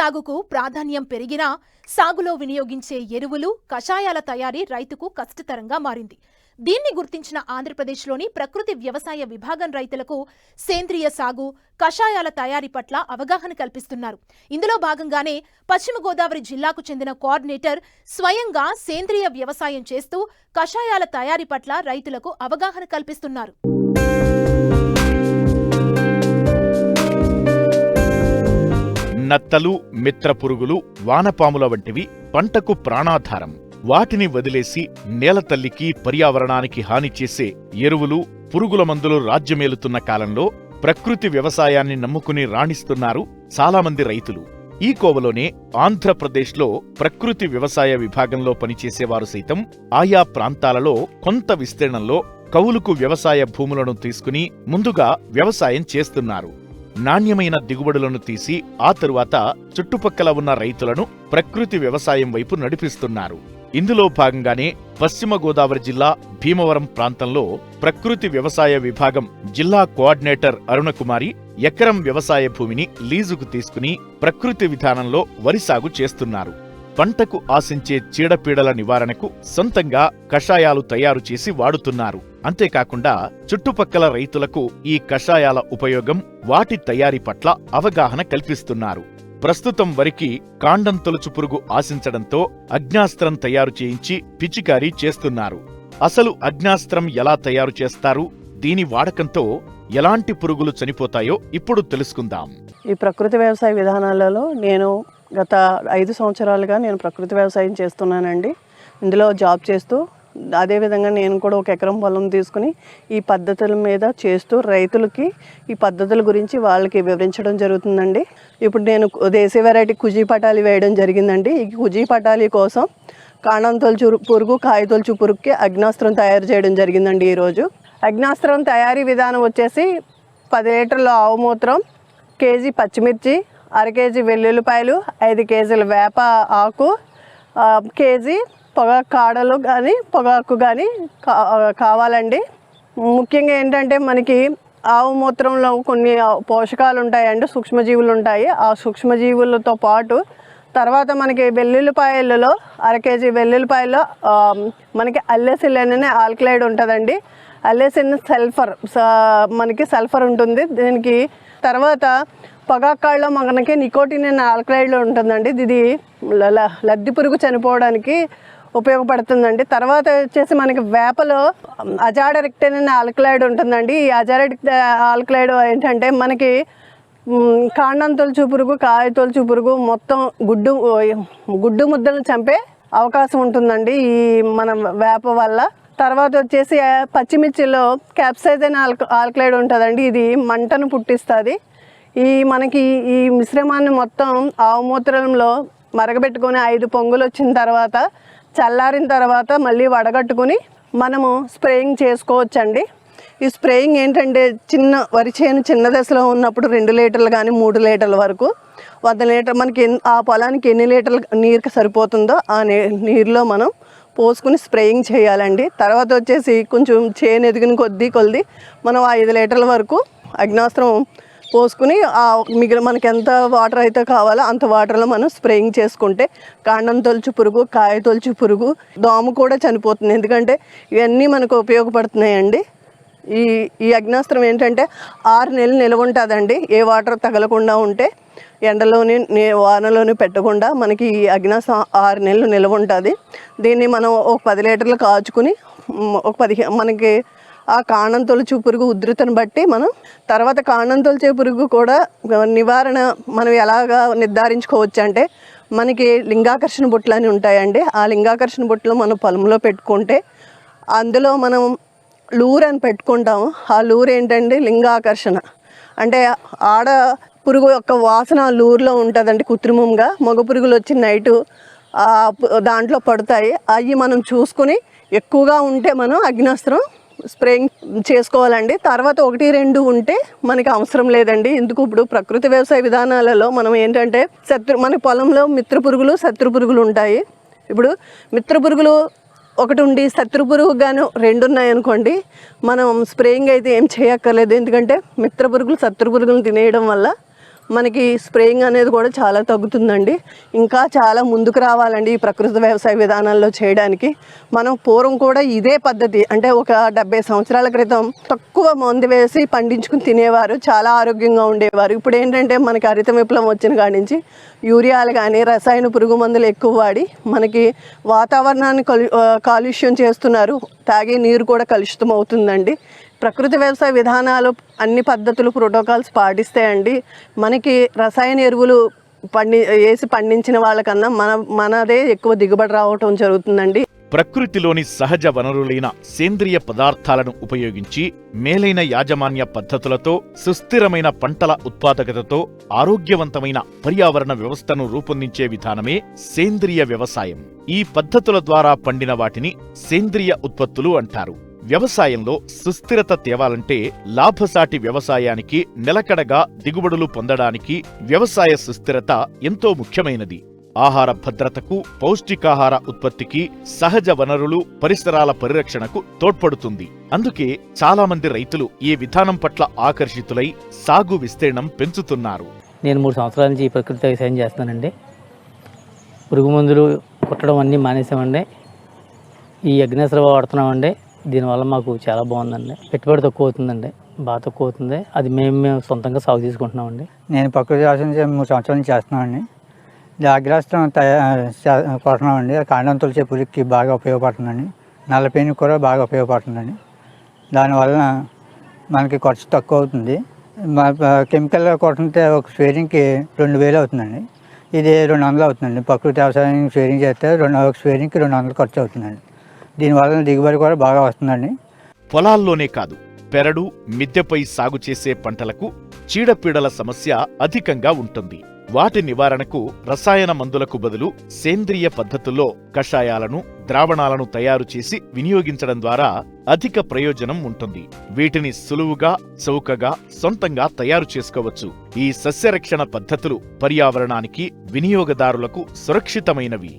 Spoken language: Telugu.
సాగుకు ప్రాధాన్యం పెరిగినా సాగులో వినియోగించే ఎరువులు కషాయాల తయారీ రైతుకు కష్టతరంగా మారింది. దీన్ని గుర్తించిన ఆంధ్రప్రదేశ్లోని ప్రకృతి వ్యవసాయ విభాగం రైతులకు సేంద్రియ సాగు కషాయాల తయారీ పట్ల అవగాహన కల్పిస్తున్నారు. ఇందులో భాగంగానే పశ్చిమ గోదావరి జిల్లాకు చెందిన కోఆర్డినేటర్ స్వయంగా సేంద్రియ వ్యవసాయం చేస్తూ కషాయాల తయారీ పట్ల రైతులకు అవగాహన కల్పిస్తున్నారు. నత్తలు మిత్రపురుగులు వానపాముల వంటివి పంటకు ప్రాణాధారం. వాటిని వదిలేసి నేలతల్లికి పర్యావరణానికి హాని చేసే ఎరువులు పురుగుల మందులు రాజ్యమేలుతున్న కాలంలో ప్రకృతి వ్యవసాయాన్ని నమ్ముకుని రాణిస్తున్నారు చాలామంది రైతులు. ఈ కోవలోనే ఆంధ్రప్రదేశ్లో ప్రకృతి వ్యవసాయ విభాగంలో పనిచేసేవారు సైతం ఆయా ప్రాంతాలలో కొంత విస్తీర్ణంలో కౌలుకు వ్యవసాయ భూములను తీసుకుని ముందుగా వ్యవసాయం చేస్తున్నారు. నాణ్యమైన దిగుబడులను తీసి ఆ తరువాత చుట్టుపక్కల ఉన్న రైతులను ప్రకృతి వ్యవసాయం వైపు నడిపిస్తున్నారు. ఇందులో భాగంగానే పశ్చిమ గోదావరి జిల్లా భీమవరం ప్రాంతంలో ప్రకృతి వ్యవసాయ విభాగం జిల్లా కోఆర్డినేటర్ అరుణకుమారి ఎకరం వ్యవసాయ భూమిని లీజుకు తీసుకుని ప్రకృతి విధానంలో వరి సాగు చేస్తున్నారు. పంటకు ఆశించే చీడపీడల నివారణకు సొంతంగా కషాయాలు తయారు చేసి వాడుతున్నారు. అంతేకాకుండా చుట్టుపక్కల రైతులకు ఈ కషాయాల ఉపయోగం వాటి తయారీ పట్ల అవగాహన కల్పిస్తున్నారు. ప్రస్తుతం వరికి కాండం తొలుచు పురుగు ఆశించడంతో అగ్నాస్త్రం తయారు చేయించి పిచికారీ చేస్తున్నారు. అసలు అగ్నాస్త్రం ఎలా తయారు చేస్తారు? దీని వాడకంతో ఎలాంటి పురుగులు చనిపోతాయో ఇప్పుడు తెలుసుకుందాం. ఈ ప్రకృతి వ్యవసాయ విధానాలలో నేను గత ఐదు సంవత్సరాలుగా నేను ప్రకృతి వ్యవసాయం చేస్తున్నానండి. ఇందులో జాబ్ చేస్తూ అదేవిధంగా నేను కూడా ఒక ఎకరం పొలం తీసుకుని ఈ పద్ధతుల మీద చేస్తూ రైతులకి ఈ పద్ధతుల గురించి వాళ్ళకి వివరించడం జరుగుతుందండి. ఇప్పుడు నేను దేశీ వెరైటీ కుజీ పటాలి వేయడం జరిగిందండి. ఈ కుజీ పటాలి కోసం కాణం తొలుచు పురుగు కాయ తొలుచు పురుగుకి అగ్నాస్త్రం తయారు చేయడం జరిగిందండి ఈరోజు. అగ్నాస్త్రం తయారీ విధానం వచ్చేసి పది లీటర్ల ఆవు మూత్రం కేజీ పచ్చిమిర్చి అర కేజీ వెల్లుల్లిపాయలు ఐదు కేజీల వేప ఆకు కేజీ పొగాకు కాడలు కానీ పొగాకు కానీ కావాలండి. ముఖ్యంగా ఏంటంటే మనకి ఆవు మూత్రంలో కొన్ని పోషకాలు ఉంటాయండి సూక్ష్మజీవులు ఉంటాయి ఆ సూక్ష్మజీవులతో పాటు తర్వాత మనకి వెల్లుల్లిపాయలలో అర కేజీ వెల్లుల్లిపాయల్లో మనకి అల్లెసిల్ అనే ఆల్కలైడ్ ఉంటుందండి. అల్లెసిన్ సల్ఫర్ స- మనకి సల్ఫర్ ఉంటుంది. దీనికి తర్వాత పొగాకాళ్ళలో మనకి నికోటిన్ అనే ఆల్కలైడ్లో ఉంటుందండి. ఇది లద్ది పురుగు చనిపోవడానికి ఉపయోగపడుతుందండి. తర్వాత వచ్చేసి మనకి వేపలో అజాడరిక్టెన్ అనే ఆల్కలైడ్ ఉంటుందండి. ఈ అజాడరిక్ ఆల్కలైడ్ ఏంటంటే మనకి కాండం తొలుచు పురుగు కాయ తొలుచు పురుగు మొత్తం గుడ్డు గుడ్డు ముద్దలు చంపే అవకాశం ఉంటుందండి ఈ మన వేప వల్ల. తర్వాత వచ్చేసి పచ్చిమిర్చిలో క్యాప్సైజ్ అనే ఆల్క ఆల్కలైడ్ ఉంటుందండి. ఇది మంటను పుట్టిస్తుంది. ఈ మనకి ఈ మిశ్రమాన్ని మొత్తం ఆవు మూత్రంలో మరగబెట్టుకొని ఐదు పొంగులు వచ్చిన తర్వాత చల్లారిన తర్వాత మళ్ళీ వడగట్టుకుని మనము స్ప్రేయింగ్ చేసుకోవచ్చండి. ఈ స్ప్రేయింగ్ ఏంటంటే చిన్న వరి చేను చిన్న దశలో ఉన్నప్పుడు రెండు లీటర్లు కానీ మూడు లీటర్ల వరకు వంద లీటర్ మనకి ఆ పొలానికి ఎన్ని లీటర్లు నీరుకి సరిపోతుందో ఆ నీ- నీరులో మనం పోసుకుని స్ప్రేయింగ్ చేయాలండి. తర్వాత వచ్చేసి కొంచెం చేను ఎదిగిన కొద్దీ కొద్ది మనం ఐదు లీటర్ల వరకు అగ్నాస్త్రం పోసుకుని ఆ మిగిలిన మనకి ఎంత వాటర్ అయితే కావాలో అంత వాటర్లో మనం స్ప్రేయింగ్ చేసుకుంటే కాండం తొలుచు పురుగు కాయ తొలుచు పురుగు దోమ కూడా చనిపోతుంది. ఎందుకంటే ఇవన్నీ మనకు ఉపయోగపడుతున్నాయండి. ఈ ఈ అగ్నాస్త్రం ఏంటంటే ఆరు నెలలు నిల్వ ఉంటుందండి. ఏ వాటర్ తగలకుండా ఉంటే ఎండలోని వానలోని పెట్టకుండా మనకి ఈ అగ్నాస్త్రం ఆరు నెలలు నిల్వ ఉంటుంది. దీన్ని మనం ఒక పది లీటర్లు కాచుకుని ఒక పదిహే మనకి ఆ కాణం తొలుచు పురుగు ఉధృతిని బట్టి మనం తర్వాత కాణం తొలిచే పురుగు కూడా నివారణ మనం ఎలాగా నిర్ధారించుకోవచ్చు అంటే మనకి లింగాకర్షణ బుట్టలు అని ఉంటాయండి. ఆ లింగాకర్షణ బుట్టలు మనం పొలంలో పెట్టుకుంటే అందులో మనం లూర్ అని పెట్టుకుంటాము. ఆ లూర్ ఏంటంటే లింగాకర్షణ. అంటే ఆడ పురుగు యొక్క వాసన ఆ లూర్లో ఉంటుందండి కృత్రిమంగా. మగ పురుగులు వచ్చి నైటు దాంట్లో పడతాయి. అవి మనం చూసుకుని ఎక్కువగా ఉంటే మనం అగ్నాస్త్రం స్ప్రేయింగ్ చేసుకోవాలండి. తర్వాత ఒకటి రెండు ఉంటే మనకి అవసరం లేదండి. ఎందుకు ఇప్పుడు ప్రకృతి వ్యవసాయ విధానాలలో మనం ఏంటంటే శత్రు మన పొలంలో మిత్ర పురుగులు శత్రు పురుగులు ఉంటాయి. ఇప్పుడు మిత్ర పురుగులు ఒకటి ఉండి శత్రు పురుగు గాను రెండు ఉన్నాయనుకోండి మనం స్ప్రేయింగ్ అయితే ఏం చేయక్కర్లేదు. ఎందుకంటే మిత్ర పురుగులు శత్రు పురుగులను తినేయడం వల్ల మనకి స్ప్రేయింగ్ అనేది కూడా చాలా తగ్గుతుందండి. ఇంకా చాలా ముందుకు రావాలండి ఈ ప్రకృతి వ్యవసాయ విధానాల్లో చేయడానికి. మనం పూర్వం కూడా ఇదే పద్ధతి అంటే ఒక డెబ్బై సంవత్సరాల క్రితం తక్కువ మందు వేసి పండించుకుని తినేవారు చాలా ఆరోగ్యంగా ఉండేవారు. ఇప్పుడు ఏంటంటే మనకి హరిత విప్లవం వచ్చిన కాడి నుంచి యూరియాలు కానీ రసాయన పురుగు మందులు ఎక్కువ వాడి మనకి వాతావరణాన్ని కలు కాలుష్యం చేస్తున్నారు. తాగే నీరు కూడా కలుషితం అవుతుందండి ప్రకృతి వ్యవసాయ విధానాలు అన్ని పద్ధతులు ప్రోటోకాల్స్ పాటిస్తే అండి మనకి రసాయన ఎరువులు పండి వేసి పండించిన వాళ్ళకన్నా మన మనదే ఎక్కువ దిగుబడి రావటం జరుగుతుందండి. ప్రకృతిలోని సహజ వనరులైన సేంద్రియ పదార్థాలను ఉపయోగించి మేలైన యాజమాన్య పద్ధతులతో సుస్థిరమైన పంటల ఉత్పాదకతతో ఆరోగ్యవంతమైన పర్యావరణ వ్యవస్థను రూపొందించే విధానమే సేంద్రియ వ్యవసాయం. ఈ పద్ధతుల ద్వారా పండిన వాటిని సేంద్రియ ఉత్పత్తులు అంటారు. వ్యవసాయంలో సుస్థిరత తేవాలంటే లాభసాటి వ్యవసాయానికి నిలకడగా దిగుబడులు పొందడానికి వ్యవసాయ సుస్థిరత ఎంతో ముఖ్యమైనది. ఆహార భద్రతకు పౌష్టికాహార ఉత్పత్తికి సహజ వనరులు పరిసరాల పరిరక్షణకు తోడ్పడుతుంది. అందుకే చాలా మంది రైతులు ఈ విధానం పట్ల ఆకర్షితులై సాగు విస్తీర్ణం పెంచుతున్నారు. నేను మూడు సంవత్సరాల నుంచి ఈ ప్రకృతి వ్యవసాయం చేస్తున్నానండి. పురుగు మందులు కుట్టడం అన్నీ మానేసామండి. ఈ అగ్నేశ్వర వాడుతున్నామండి. దీనివల్ల మాకు చాలా బాగుందండి. పెట్టుబడి తక్కువ అవుతుందండి. బాగా తక్కువ అవుతుంది. అది మేము మేము సొంతంగా సాగు చేసుకుంటున్నామండి. నేను ప్రకృతి వ్యవసాయం చే- మూడు సంవత్సరాల నుంచి చేస్తున్నామండి ఇది అగ్రాస్త్రం తయారు కాండం తులసే పురుగుకి బాగా ఉపయోగపడుతుందండి. నల్లపేని కూడా బాగా ఉపయోగపడుతుందండి. దానివల్ల మనకి ఖర్చు తక్కువ అవుతుంది మా కెమికల్ కొట్టంటే ఒక స్వేరింగ్కి రెండు వేలు అవుతుందండి. ఇది రెండు వందలు అవుతుందండి. ప్రకృతి వ్యవసాయం స్వేరింగ్ చేస్తే రెండు ఒక స్వేరింగ్కి రెండు వందలు ఖర్చు అవుతుందండి. దీనివల్ల దిగుబడి కూడా బాగా వస్తుందండి. పొలాల్లోనే కాదు పెరడు మిద్దెపై సాగు చేసే పంటలకు చీడపీడల సమస్య అధికంగా ఉంటుంది. వాటి నివారణకు రసాయన మందులకు బదులు సేంద్రియ పద్ధతుల్లో కషాయాలను ద్రావణాలను తయారు చేసి వినియోగించడం ద్వారా అధిక ప్రయోజనం ఉంటుంది. వీటిని సులువుగా చౌకగా సొంతంగా తయారు చేసుకోవచ్చు. ఈ సస్యరక్షణ పద్ధతులు పర్యావరణానికి వినియోగదారులకు సురక్షితమైనవి.